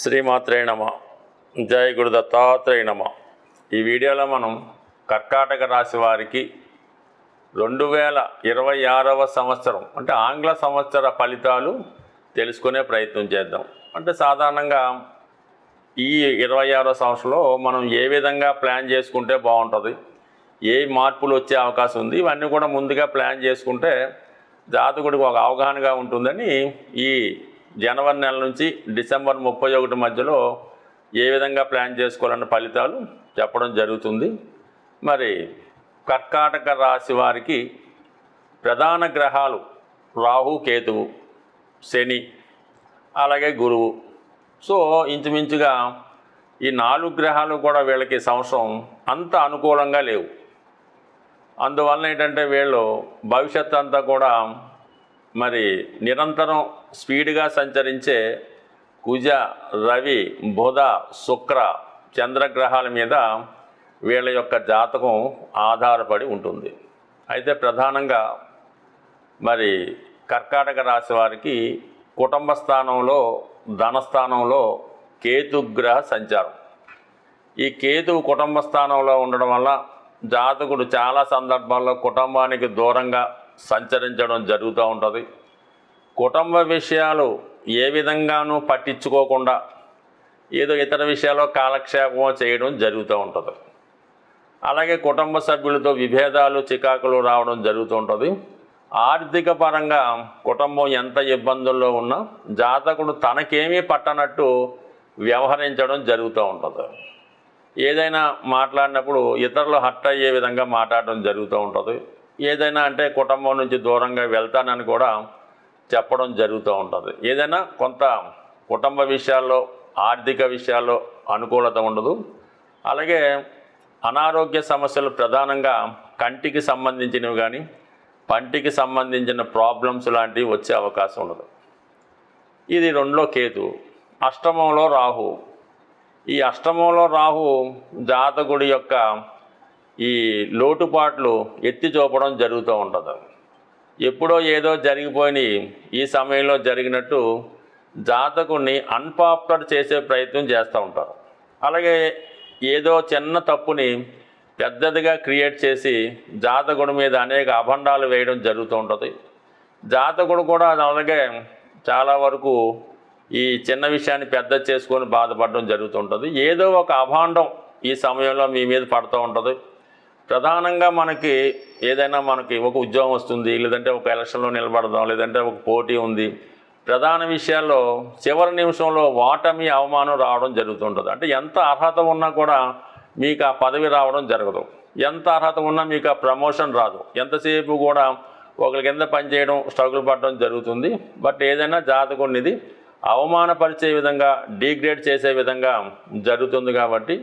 శ్రీమాత్రే నమ. జయ గురు దత్తాత్రేయ నమ. ఈ వీడియోలో మనం కర్కాటక రాశి వారికి రెండు వేల ఇరవై ఆరవ సంవత్సరం అంటే ఆంగ్ల సంవత్సర ఫలితాలు తెలుసుకునే ప్రయత్నం చేద్దాం. అంటే సాధారణంగా ఈ ఇరవై ఆరో సంవత్సరంలో మనం ఏ విధంగా ప్లాన్ చేసుకుంటే బాగుంటుంది ఏ మార్పులు వచ్చే అవకాశం ఉంది ఇవన్నీ కూడా ముందుగా ప్లాన్ చేసుకుంటే జాతకుడికి ఒక అవగాహనగా ఉంటుందని ఈ జనవరి నెల నుంచి డిసెంబర్ ముప్పై ఒకటి మధ్యలో ఏ విధంగా ప్లాన్ చేసుకోవాలన్న ఫలితాలు చెప్పడం జరుగుతుంది. మరి కర్కాటక రాశి వారికి ప్రధాన గ్రహాలు రాహు కేతువు శని అలాగే గురువు. సో ఇంచుమించుగా ఈ నాలుగు గ్రహాలు కూడా వీళ్ళకి సంవత్సరం అంత అనుకూలంగా లేవు. అందువలన ఏంటంటే వీళ్ళు భవిష్యత్ అంతా కూడా మరి నిరంతరం స్పీడ్గా సంచరించే కుజ రవి బుధ శుక్ర చంద్రగ్రహాల మీద వీళ్ళ యొక్క జాతకం ఆధారపడి ఉంటుంది. అయితే ప్రధానంగా మరి కర్కాటక రాశి వారికి కుటుంబ స్థానంలో ధనస్థానంలో కేతుగ్రహ సంచారం. ఈ కేతువు కుటుంబ స్థానంలో ఉండడం వల్ల జాతకుడు చాలా సందర్భాల్లో కుటుంబానికి దూరంగా సంచరించడం జరుగుతూ ఉంటుంది. కుటుంబ విషయాలు ఏ విధంగానూ పట్టించుకోకుండా ఏదో ఇతర విషయాల్లో కాలక్షేపం చేయడం జరుగుతూ ఉంటుంది. అలాగే కుటుంబ సభ్యులతో విభేదాలు చికాకులు రావడం జరుగుతూ ఉంటుంది. ఆర్థిక పరంగా కుటుంబం ఎంత ఇబ్బందుల్లో ఉన్నా జాతకుడు తనకేమీ పట్టనట్టు వ్యవహరించడం జరుగుతూ ఉంటుంది. ఏదైనా మాట్లాడినప్పుడు ఇతరులు హట్ అయ్యే విధంగా మాట్లాడడం జరుగుతూ ఉంటుంది. ఏదైనా అంటే కుటుంబం నుంచి దూరంగా వెళ్తానని కూడా చెప్పడం జరుగుతూ ఉంటుంది. ఏదైనా కొంత కుటుంబ విషయాల్లో ఆర్థిక విషయాల్లో అనుకూలత ఉండదు. అలాగే అనారోగ్య సమస్యలు ప్రధానంగా కంటికి సంబంధించినవి కానీ పంటికి సంబంధించిన ప్రాబ్లమ్స్ లాంటివి వచ్చే అవకాశం ఉండదు. ఇది రెండులో కేతు. అష్టమంలో రాహు. ఈ అష్టమంలో రాహు జాతకుడి యొక్క ఈ లోటుపాట్లు ఎత్తి చూపడం జరుగుతూ ఉంటుంది. ఎప్పుడో ఏదో జరిగిపోయి ఈ సమయంలో జరిగినట్టు జాతకుడిని అన్పాపులర్ చేసే ప్రయత్నం చేస్తూ ఉంటారు. అలాగే ఏదో చిన్న తప్పుని పెద్దదిగా క్రియేట్ చేసి జాతకుడి మీద అనేక అభండాలు వేయడం జరుగుతూ ఉంటుంది. జాతకుడు కూడా అలాగే చాలా వరకు ఈ చిన్న విషయాన్ని పెద్ద చేసుకొని బాధపడడం జరుగుతుంటుంది ఏదో ఒక అభాండం ఈ సమయంలో మీ మీద పడుతూ ఉంటుంది. ప్రధానంగా మనకి ఏదైనా మనకి ఒక ఉద్యోగం వస్తుంది లేదంటే ఒక ఎలక్షన్లో నిలబడదాం లేదంటే ఒక పోటీ ఉంది. ప్రధాన విషయాల్లో చివరి నిమిషంలో ఓటమి అవమానం రావడం జరుగుతుంటుంది. అంటే ఎంత అర్హత ఉన్నా కూడా మీకు ఆ పదవి రావడం జరగదు. ఎంత అర్హత ఉన్నా మీకు ఆ ప్రమోషన్ రాదు. ఎంతసేపు కూడా ఒకరి కింద పనిచేయడం స్ట్రగుల్ పడడం జరుగుతుంది. బట్ ఏదైనా జాతకునిది అవమానపరిచే విధంగా డీగ్రేడ్ చేసే విధంగా జరుగుతుంది కాబట్టి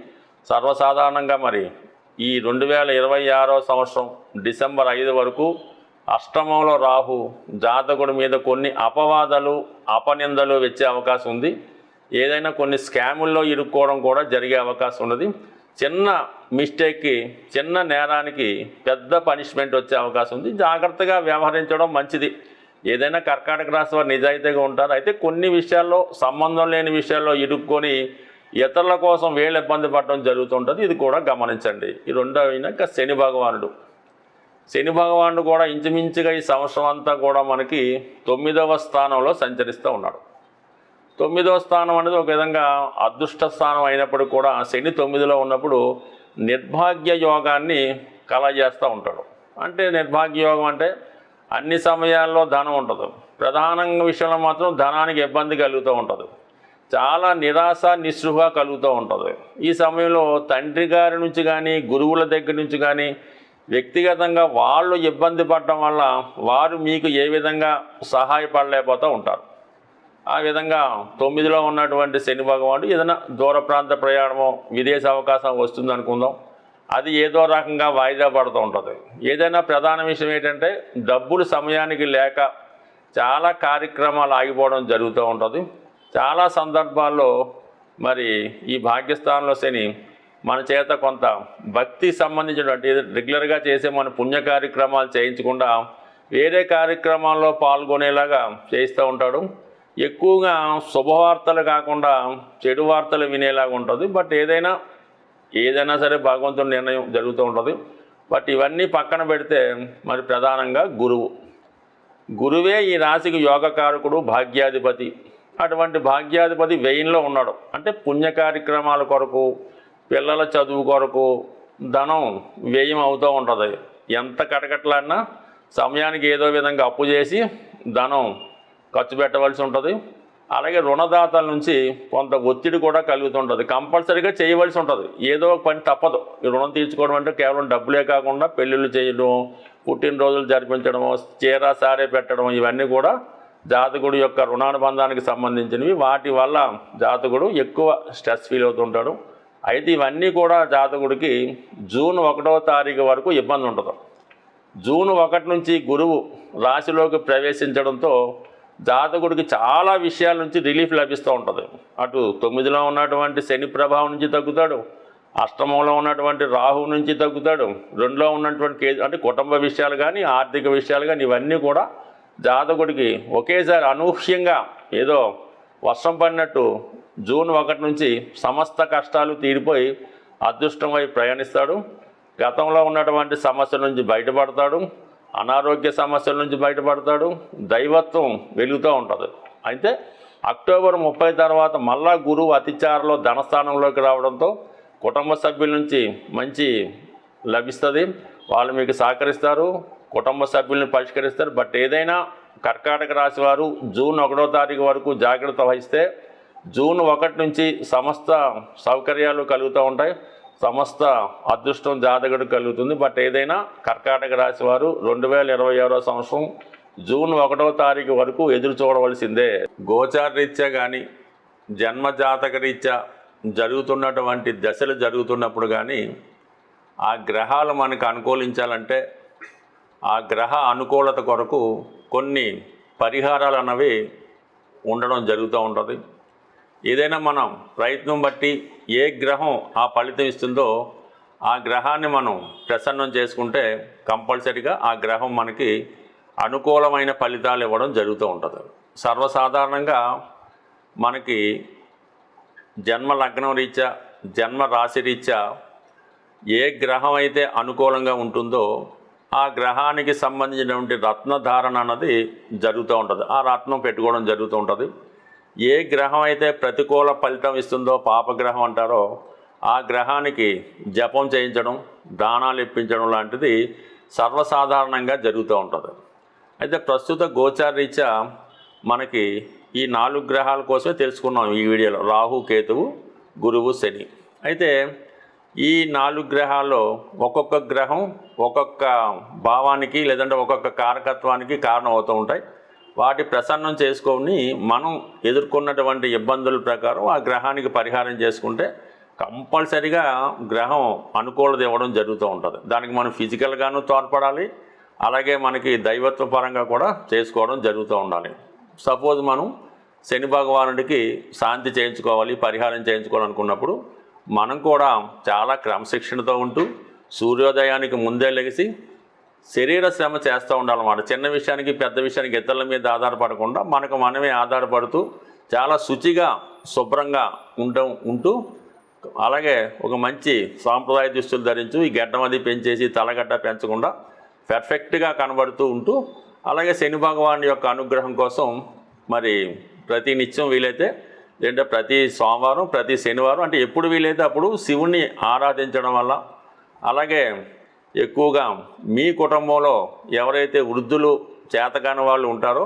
సర్వసాధారణంగా మరి ఈ రెండు వేల ఇరవై ఆరో సంవత్సరం డిసెంబర్ ఐదు వరకు అష్టమంలో రాహు జాతకుడి మీద కొన్ని అపవాదాలు అపనిందలు వచ్చే అవకాశం ఉంది. ఏదైనా కొన్ని స్కాముల్లో ఇరుక్కోవడం కూడా జరిగే అవకాశం ఉన్నది. చిన్న మిస్టేక్కి చిన్న నేరానికి పెద్ద పనిష్మెంట్ వచ్చే అవకాశం ఉంది. జాగ్రత్తగా వ్యవహరించడం మంచిది. ఏదైనా కర్కాటక రాశి వారు నిజాయితీగా ఉంటారు. అయితే కొన్ని విషయాల్లో సంబంధం లేని విషయాల్లో ఇరుక్కొని ఇతరుల కోసం వీళ్ళు ఇబ్బంది పడడం జరుగుతుంటుంది. ఇది కూడా గమనించండి. ఈ రెండో శని భగవానుడు. శని భగవానుడు కూడా ఇంచుమించుగా ఈ సంవత్సరం అంతా కూడా మనకి తొమ్మిదవ స్థానంలో సంచరిస్తూ ఉన్నాడు. తొమ్మిదవ స్థానం అనేది ఒక విధంగా అదృష్ట స్థానం అయినప్పుడు కూడా శని తొమ్మిదిలో ఉన్నప్పుడు నిర్భాగ్య యోగాన్ని కలజేస్తూ ఉంటాడు. అంటే నిర్భాగ్య యోగం అంటే అన్ని సమయాల్లో ధనం ఉంటుంది ప్రధానంగా విషయంలో మాత్రం ధనానికి ఇబ్బంది కలుగుతూ ఉంటుంది. చాలా నిరాశ నిస్సృహ కలుగుతూ ఉంటుంది. ఈ సమయంలో తండ్రి గారి నుంచి కానీ గురువుల దగ్గర నుంచి కానీ వ్యక్తిగతంగా వాళ్ళు ఇబ్బంది పడటం వల్ల వారు మీకు ఏ విధంగా సహాయపడలేకపోతూ ఉంటారు. ఆ విధంగా తొమ్మిదిలో ఉన్నటువంటి శని భగవానుడు ఏదైనా దూర ప్రాంత ప్రయాణమో విదేశ అవకాశం వస్తుంది అనుకుందాం. అది ఏదో రకంగా వాయిదా పడుతూ ఉంటుంది. ఏదైనా ప్రధాన విషయం ఏంటంటే డబ్బులు సమయానికి లేక చాలా కార్యక్రమాలు ఆగిపోవడం జరుగుతూ ఉంటుంది. చాలా సందర్భాల్లో మరి ఈ భాగ్యస్థానంలో శని మన చేత కొంత భక్తి సంబంధించినటువంటి రెగ్యులర్గా చేసే మన పుణ్య కార్యక్రమాలు చేయించకుండా వేరే కార్యక్రమాల్లో పాల్గొనేలాగా చేయిస్తూ ఉంటాడు. ఎక్కువగా శుభవార్తలు కాకుండా చెడు వార్తలు వినేలాగా ఉంటుంది. బట్ ఏదైనా ఏదైనా సరే భగవంతుని నిర్ణయం జరుగుతూ ఉంటుంది. బట్ ఇవన్నీ పక్కన పెడితే మరి ప్రధానంగా గురువు. గురువే ఈ రాశికి యోగకారకుడు భాగ్యాధిపతి. అటువంటి భాగ్యాధిపతి వ్యయంలో ఉన్నాడు. అంటే పుణ్య కార్యక్రమాల కొరకు పిల్లల చదువు కొరకు ధనం వ్యయం అవుతూ ఉంటుంది. ఎంత కటకట్లాడినా సమయానికి ఏదో విధంగా అప్పు చేసి ధనం ఖర్చు పెట్టవలసి ఉంటుంది. అలాగే రుణదాతల నుంచి కొంత ఒత్తిడి కూడా కలుగుతుంటుంది. కంపల్సరీగా చేయవలసి ఉంటుంది. ఏదో ఒక పని తప్పదు. రుణం తీర్చుకోవడం అంటే కేవలం డబ్బులే కాకుండా పెళ్ళిళ్ళు చేయడం పుట్టినరోజులు జరిపించడము చీర సారే పెట్టడం ఇవన్నీ కూడా జాతకుడు యొక్క రుణానుబంధానికి సంబంధించినవి వాటి వల్ల జాతకుడు ఎక్కువ స్ట్రెస్ ఫీల్ అవుతుంటాడు. అయితే ఇవన్నీ కూడా జాతకుడికి జూన్ ఒకటో తారీఖు వరకు ఇబ్బంది ఉండదు. జూన్ ఒకటి నుంచి గురువు రాశిలోకి ప్రవేశించడంతో జాతకుడికి చాలా విషయాల నుంచి రిలీఫ్ లభిస్తూ ఉంటుంది. అటు తొమ్మిదిలో ఉన్నటువంటి శని ప్రభావం నుంచి తగ్గుతాడు అష్టమంలో ఉన్నటువంటి రాహువు నుంచి తగ్గుతాడు రెండులో ఉన్నటువంటి అంటే కుటుంబ విషయాలు కానీ ఆర్థిక విషయాలు కానీ ఇవన్నీ కూడా జాతకుడికి ఒకేసారి అనూహ్యంగా ఏదో వర్షం పడినట్టు జూన్ ఒకటి నుంచి సమస్త కష్టాలు తీరిపోయి అదృష్టం వైపు ప్రయాణిస్తాడు. గతంలో ఉన్నటువంటి సమస్యల నుంచి బయటపడతాడు. అనారోగ్య సమస్యల నుంచి బయటపడతాడు. దైవత్వం వెలుగుతూ ఉంటుంది. అయితే అక్టోబర్ ముప్పై తర్వాత మళ్ళా గురువు అతిచారలో ధనస్థానంలోకి రావడంతో కుటుంబ సభ్యుల నుంచి మంచి లభిస్తుంది. వాళ్ళు మీకు సహకరిస్తారు. కుటుంబ సభ్యులను పరిష్కరిస్తారు. బట్ ఏదైనా కర్కాటక రాశి వారు జూన్ ఒకటో తారీఖు వరకు జాగ్రత్త వహిస్తే జూన్ ఒకటి నుంచి సమస్త సౌకర్యాలు కలుగుతూ ఉంటాయి. సమస్త అదృష్టం జాతకుడు కలుగుతుంది. బట్ ఏదైనా కర్కాటక రాశి వారు రెండు వేల ఇరవై ఆరో సంవత్సరం జూన్ ఒకటో తారీఖు వరకు ఎదురు చూడవలసిందే. గోచారరీత్యా కానీ జన్మ జాతక రీత్యా జరుగుతున్నటువంటి దశలు జరుగుతున్నప్పుడు కానీ ఆ గ్రహాలు మనకు అనుకూలించాలంటే ఆ గ్రహ అనుకూలత కొరకు కొన్ని పరిహారాలు అన్నవి ఉండడం జరుగుతూ ఉంటుంది. ఏదైనా మనం ప్రయత్నం బట్టి ఏ గ్రహం ఆ ఫలితం ఇస్తుందో ఆ గ్రహాన్ని మనం ప్రసన్నం చేసుకుంటే కంపల్సరిగా ఆ గ్రహం మనకి అనుకూలమైన ఫలితాలు ఇవ్వడం జరుగుతూ ఉంటుంది. సర్వసాధారణంగా మనకి జన్మ లగ్నం రీత్యా జన్మ రాశి రీత్యా ఏ గ్రహం అయితే అనుకూలంగా ఉంటుందో ఆ గ్రహానికి సంబంధించినటువంటి రత్నధారణ అన్నది జరుగుతూ ఉంటుంది. ఆ రత్నం పెట్టుకోవడం జరుగుతూ ఉంటుంది. ఏ గ్రహం అయితే ప్రతికూల ఫలితం ఇస్తుందో పాపగ్రహం అంటారో ఆ గ్రహానికి జపం చేయించడం దానాలు ఇప్పించడం లాంటిది సర్వసాధారణంగా జరుగుతూ ఉంటుంది. అయితే ప్రస్తుత గోచారీత్యా మనకి ఈ నాలుగు గ్రహాల కోసమే తెలుసుకున్నాం ఈ వీడియోలో. రాహు కేతువు గురువు శని. అయితే ఈ నాలుగు గ్రహాల్లో ఒక్కొక్క గ్రహం ఒక్కొక్క భావానికి లేదంటే ఒక్కొక్క కారకత్వానికి కారణం అవుతూ ఉంటాయి. వాటి ప్రసన్నం చేసుకొని మనం ఎదుర్కొన్నటువంటి ఇబ్బందుల ప్రకారం ఆ గ్రహానికి పరిహారం చేసుకుంటే కంపల్సరిగా గ్రహం అనుకూలత ఇవ్వడం జరుగుతూ ఉంటుంది. దానికి మనం ఫిజికల్గాను తోడ్పడాలి. అలాగే మనకి దైవత్వ పరంగా కూడా చేసుకోవడం జరుగుతూ ఉండాలి. సపోజ్ మనం శని భగవానుడికి శాంతి చేయించుకోవాలి పరిహారం చేయించుకోవాలనుకున్నప్పుడు మనం కూడా చాలా క్రమశిక్షణతో ఉంటూ సూర్యోదయానికి ముందే లెగిసి శరీర శ్రమ చేస్తూ ఉండాలన్నమాట. చిన్న విషయానికి పెద్ద విషయానికి ఇతరుల మీద ఆధారపడకుండా మనకు మనమే ఆధారపడుతూ చాలా శుచిగా శుభ్రంగా ఉండడం ఉంటూ అలాగే ఒక మంచి సాంప్రదాయ దుస్తులు ధరించు ఈ గడ్డం అది పెంచేసి తలగడ్డ పెంచకుండా పెర్ఫెక్ట్గా కనబడుతూ ఉంటూ అలాగే శని భగవాన్ యొక్క అనుగ్రహం కోసం మరి ప్రతి నిత్యం వీలైతే లేదంటే ప్రతి సోమవారం ప్రతి శనివారం అంటే ఎప్పుడు వీలైతే అప్పుడు శివుణ్ణి ఆరాధించడం వల్ల. అలాగే ఎక్కువగా మీ కుటుంబంలో ఎవరైతే వృద్ధులు చేతకాని వాళ్ళు ఉంటారో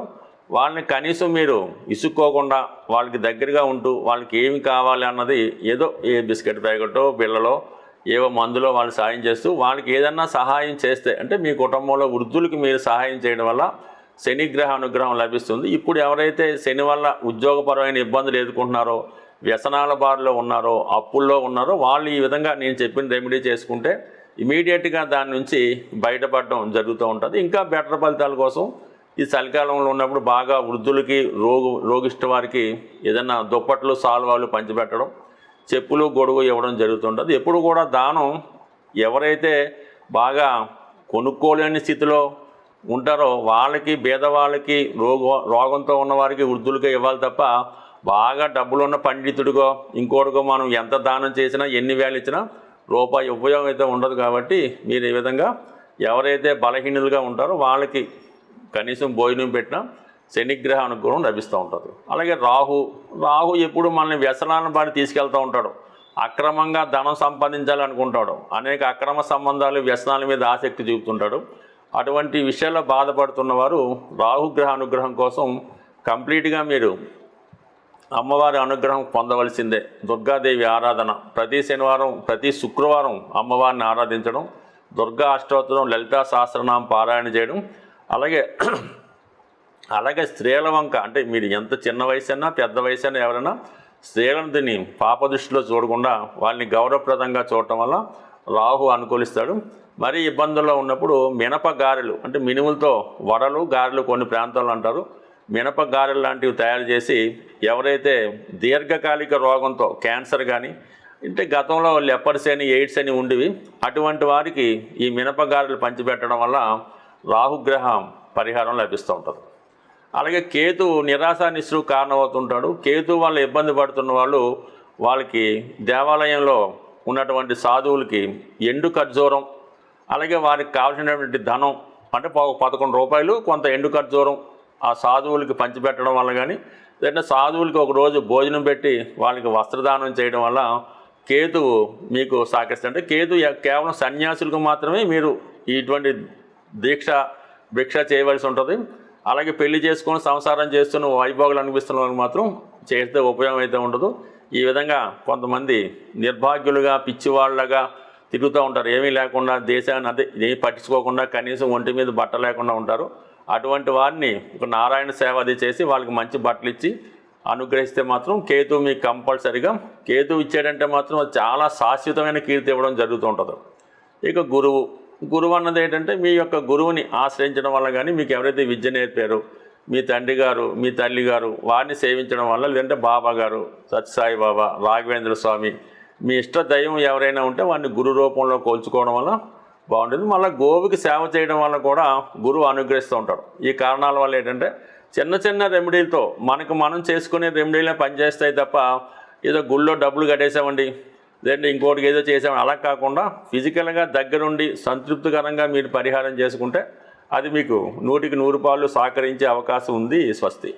వాళ్ళని కనీసం మీరు ఇసుక్కోకుండా వాళ్ళకి దగ్గరగా ఉంటూ వాళ్ళకి ఏమి కావాలి అన్నది ఏదో ఏ బిస్కెట్ ప్యాకెటో బిళ్ళలో ఏవో మందులో వాళ్ళు సాయం చేస్తూ వాళ్ళకి ఏదన్నా సహాయం చేస్తే అంటే మీ కుటుంబంలో వృద్ధులకి మీరు సహాయం చేయడం వల్ల శనిగ్రహ అనుగ్రహం లభిస్తుంది. ఇప్పుడు ఎవరైతే శని వల్ల ఉద్యోగపరమైన ఇబ్బందులు ఎదుర్కొంటున్నారో వ్యసనాల బారిలో ఉన్నారో అప్పుల్లో ఉన్నారో వాళ్ళు ఈ విధంగా నేను చెప్పిన రెమెడీ చేసుకుంటే ఇమీడియట్గా దాని నుంచి బయటపడడం జరుగుతూ ఉంటుంది. ఇంకా బెటర్ ఫలితాల కోసం ఈ చలికాలంలో ఉన్నప్పుడు బాగా వృద్ధులకి రోగు రోగిష్ట వారికి ఏదైనా దుప్పట్లు సాల్వాలు పంచిపెట్టడం చెప్పులు గొడుగు ఇవ్వడం జరుగుతుంటుంది ఎప్పుడు కూడా దానం ఎవరైతే బాగా కొనుక్కోలేని స్థితిలో ఉంటారో వాళ్ళకి పేదవాళ్ళకి రోగ రోగంతో ఉన్నవారికి వృద్ధులకే ఇవ్వాలి తప్ప బాగా డబ్బులున్న పండితుడికో ఇంకోటికో మనం ఎంత దానం చేసినా ఎన్ని వేలు ఇచ్చినా రూపాయి ఉపయోగం అయితే ఉండదు కాబట్టి మీరు ఈ విధంగా ఎవరైతే బలహీనులుగా ఉంటారో వాళ్ళకి కనీసం భోజనం పెట్టినా శనిగ్రహ అనుగ్రహం లభిస్తూ ఉంటుంది. అలాగే రాహు రాహు ఎప్పుడు మనల్ని వ్యసనాలను బాడి తీసుకెళ్తూ ఉంటాడు. అక్రమంగా ధనం సంపాదించాలనుకుంటాడు. అనేక అక్రమ సంబంధాలు వ్యసనాల మీద ఆసక్తి చూపుతుంటాడు. అటువంటి విషయాల్లో బాధపడుతున్న వారు రాహుగ్రహ అనుగ్రహం కోసం కంప్లీట్గా మీరు అమ్మవారి అనుగ్రహం పొందవలసిందే. దుర్గాదేవి ఆరాధన. ప్రతి శనివారం ప్రతి శుక్రవారం అమ్మవారిని ఆరాధించడం దుర్గా అష్టోత్తరం లలితా సహస్రనామం పారాయణ చేయడం అలాగే అలాగే స్త్రీల వంక. అంటే మీరు ఎంత చిన్న వయసు అయినా పెద్ద వయసు అయినా ఎవరైనా స్త్రీలను దీన్ని పాప దృష్టిలో చూడకుండా వాళ్ళని గౌరవప్రదంగా చూడటం వల్ల రాహు అనుకూలిస్తాడు. మరీ ఇబ్బందుల్లో ఉన్నప్పుడు మినప గారెలు అంటే మినుములతో వడలు గారెలు కొన్ని ప్రాంతాల్లో అంటారు. మినప గారెలు లాంటివి తయారు చేసి ఎవరైతే దీర్ఘకాలిక రోగంతో క్యాన్సర్ కానీ అంటే గతంలో లెపర్స్ అని ఎయిడ్స్ అని ఉండేవి అటువంటి వారికి ఈ మినప గారెలు పంచిపెట్టడం వల్ల రాహుగ్రహం పరిహారం లభిస్తూ ఉంటుంది. అలాగే కేతు నిరాశ నిస్సు కారణమవుతుంటాడు. కేతు వాళ్ళు ఇబ్బంది పడుతున్న వాళ్ళు వాళ్ళకి దేవాలయంలో ఉన్నటువంటి సాధువులకి ఎండు ఖర్జూరం అలాగే వారికి కావాల్సినటువంటి ధనం అంటే పదకొండు రూపాయలు కొంత ఎండు ఖర్జూరం ఆ సాధువులకి పంచిపెట్టడం వల్ల కానీ లేదంటే సాధువులకి ఒక రోజు భోజనం పెట్టి వాళ్ళకి వస్త్రదానం చేయడం వల్ల కేతువు మీకు సహకరిస్తుంది అంటే కేతు కేవలం సన్యాసులకు మాత్రమే మీరు ఇటువంటి దీక్ష భిక్ష చేయవలసి ఉంటుంది. అలాగే పెళ్ళి చేసుకొని సంసారం చేస్తున్న వైభోగాలు అనిపిస్తున్న వాళ్ళకి మాత్రం చేస్తే ఉపయోగం అయితే ఉండదు. ఈ విధంగా కొంతమంది నిర్భాగ్యులుగా పిచ్చివాళ్ళగా తిరుగుతూ ఉంటారు. ఏమీ లేకుండా దేశాన్ని అదే ఏమీ పట్టించుకోకుండా కనీసం ఒంటి మీద బట్ట లేకుండా ఉంటారు. అటువంటి వారిని ఒక నారాయణ సేవ అది చేసి వాళ్ళకి మంచి బట్టలు ఇచ్చి అనుగ్రహిస్తే మాత్రం కేతు మీకు కంపల్సరిగా కేతు ఇచ్చాడంటే మాత్రం అది చాలా శాశ్వతమైన కీర్తి ఇవ్వడం జరుగుతూ ఉంటుంది. ఇక గురువు గురువు అన్నది ఏంటంటే మీ యొక్క గురువుని ఆశ్రయించడం వల్ల కానీ మీకు ఎవరైతే విద్య నేర్పారో మీ తండ్రి గారు మీ తల్లి గారు వారిని సేవించడం వల్ల లేదంటే బాబా గారు సత్యసాయి బాబా రాఘవేంద్ర స్వామి మీ ఇష్ట దైవం ఎవరైనా ఉంటే వాడిని గురు రూపంలో కోల్చుకోవడం వల్ల బాగుంటుంది మళ్ళీ గోవుకి సేవ చేయడం వల్ల కూడా గురువు అనుగ్రహిస్తూ ఉంటాడు. ఈ కారణాల వల్ల ఏంటంటే చిన్న చిన్న రెమెడీలతో మనకు మనం చేసుకునే రెమెడీలే పనిచేస్తాయి తప్ప ఏదో గుళ్ళో డబ్బులు కట్టేసామండి లేదంటే ఇంకోటికి ఏదో చేసామని అలా కాకుండా ఫిజికల్గా దగ్గరుండి సంతృప్తికరంగా మీరు పరిహారం చేసుకుంటే అది మీకు నూటికి నూరు పాలు సహకరించే అవకాశం ఉంది స్వస్తి.